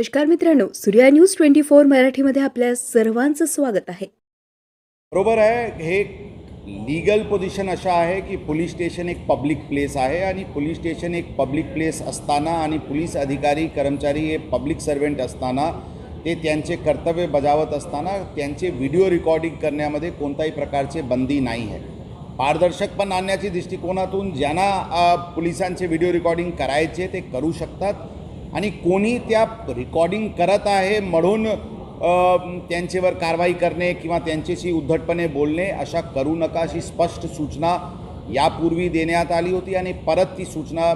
नमस्कार मित्रांनो Surya news twenty four मराठीमध्ये आपल्या सर्वांचं स्वागत आहे. बरोबर आहे हे लीगल पोझिशन अशा आहे की पोलीस स्टेशन एक पब्लिक प्लेस आहे आणि पोलीस स्टेशन एक पब्लिक प्लेस असताना आणि पोलीस अधिकारी कर्मचारी हे पब्लिक सर्वेंट असताना ते त्यांचे कर्तव्य बजावत असताना त्यांचे व्हिडिओ रेकॉर्डिंग करण्यामध्ये कोणत्याही प्रकारचे बंदी नाही आहे. पारदर्शक पण आणण्याची दृष्टिकोनातून ज्यांना पोलिसांचे व्हिडिओ रेकॉर्डिंग करायचे ते करू शकतात. आणि कोणी त्या रेकॉर्डिंग करत आहे म्हणून त्यांच्यावर कारवाई करणे किंवा त्यांच्याशी उद्धटपणे बोलणे अशा करू नका अशी स्पष्ट सूचना यापूर्वी देण्यात आली होती आणि परत ती सूचना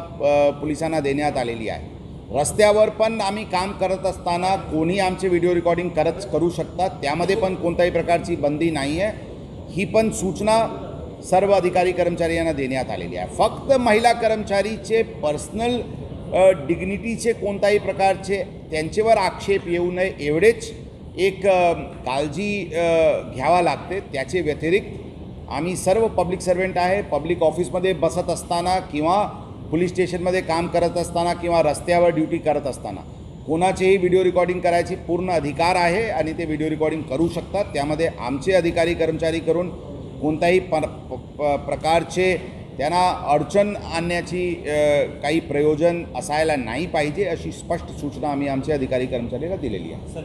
पोलिसांना देण्यात आलेली आहे. रस्त्यावर पण आम्ही काम करत असताना कोणी आमचे व्हिडिओ रेकॉर्डिंग करत करू शकतात. त्यामध्ये पण कोणत्याही प्रकारची बंदी नाही आहे ही पण सूचना सर्व अधिकारी कर्मचारी यांना देण्यात आलेली आहे. फक्त महिला कर्मचारीचे पर्सनल डिग्निटीचे कोणताही प्रकारचे त्यांच्यावर आक्षेप येऊ नये एवढेच एक काळजी घ्यावा लागते. त्याचे व्यतिरिक्त आम्ही सर्व पब्लिक सर्वंट आहे. पब्लिक ऑफिसमध्ये बसत असताना किंवा पोलीस स्टेशनमध्ये काम करत असताना किंवा रस्त्यावर ड्युटी करत असताना कोणाचेही व्हिडिओ रेकॉर्डिंग करायची पूर्ण अधिकार आहे आणि ते व्हिडिओ रेकॉर्डिंग करू शकतात. त्यामध्ये आमचे अधिकारी कर्मचारी करून कोणत्याही प- प- प्रकारचे त्यांना अडचण आणण्याची काही प्रयोजन असायला नाही पाहिजे अशी स्पष्ट सूचना आम्ही आमचे अधिकारी कर्मचाऱ्याला दिलेली आहे.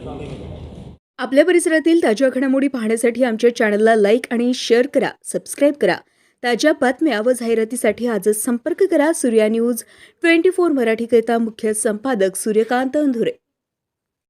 आपल्या परिसरातील ताज्या घडामोडी पाहण्यासाठी आमच्या चॅनलला लाईक आणि शेअर करा सबस्क्राईब करा. ताज्या बातम्या व जाहिरातीसाठी आजच संपर्क करा सूर्या न्यूज ट्वेंटी फोर मराठीकरिता मुख्य संपादक सूर्यकांत अंधुरे.